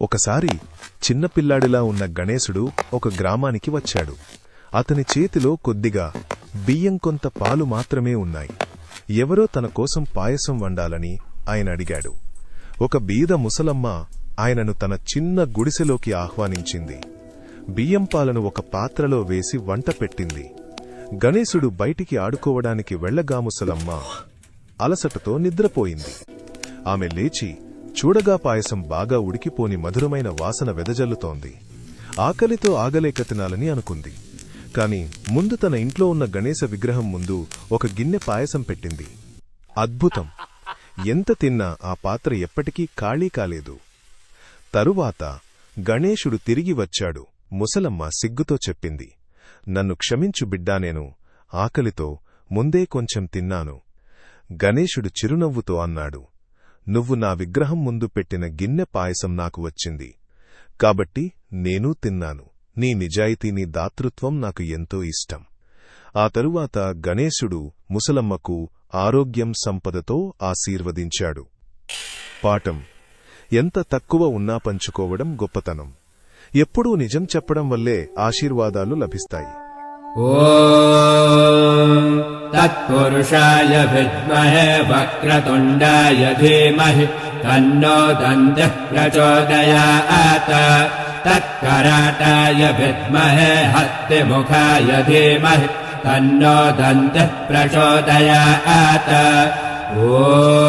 ఒకసారి చిన్నపిల్లాడిలా ఉన్న గణేశుడు ఒక గ్రామానికి వచ్చాడు. అతని చేతిలో కొద్దిగా బియ్యం కొంత పాలు మాత్రమే ఉన్నాయి. ఎవరో తన కోసం పాయసం వండాలని ఆయన అడిగాడు. ఒక బీద ముసలమ్మ ఆయనను తన చిన్న గుడిసెలోకి ఆహ్వానించింది. బియ్యం పాలను ఒక పాత్రలో వేసి వంట పెట్టింది. గణేశుడు బయటికి ఆడుకోవడానికి వెళ్ళగా ముసలమ్మ అలసటతో నిద్రపోయింది. ఆమె లేచి చూడగా పాయసం బాగా ఉడికిపోని మధురమైన వాసన వెదజల్లుతోంది. ఆకలితో ఆగలేక తినాలని అనుకుంది. కాని ముందు తన ఇంట్లో ఉన్న గణేశ విగ్రహం ముందు ఒక గిన్నె పాయసం పెట్టింది. అద్భుతం! ఎంత తిన్నా ఆ పాత్ర ఎప్పటికీ ఖాళీ కాలేదు. తరువాత గణేశుడు తిరిగి వచ్చాడు. ముసలమ్మ సిగ్గుతో చెప్పింది. నన్ను క్షమించు బిడ్డా నేను. ఆకలితో ముందే కొంచెం తిన్నాను. గణేశుడు చిరునవ్వుతో అన్నాడు. నువ్వు నా విగ్రహం ముందు పెట్టిన గిన్నె పాయసం నాకు వచ్చింది. కాబట్టి నేనూ తిన్నాను. నీ నిజాయితీ నీ దాతృత్వం నాకు ఎంతో ఇష్టం. ఆ తరువాత గణేశుడు ముసలమ్మకు ఆరోగ్యం సంపదతో ఆశీర్వదించాడు. పాఠం. ఎంత తక్కువ ఉన్నా పంచుకోవడం గొప్పతనం. ఎప్పుడూ నిజం చెప్పడం వల్లే ఆశీర్వాదాలు లభిస్తాయి. ఓ तत्पुरुषाय विद्महे वक्रतुण्डाय धीमहि तन्नो दन्तः प्रचोदयात्। तत्कराटाय विद्महे हस्तिमुखाय धीमहि तन्नो दन्तः प्रचोदयात्। ॐ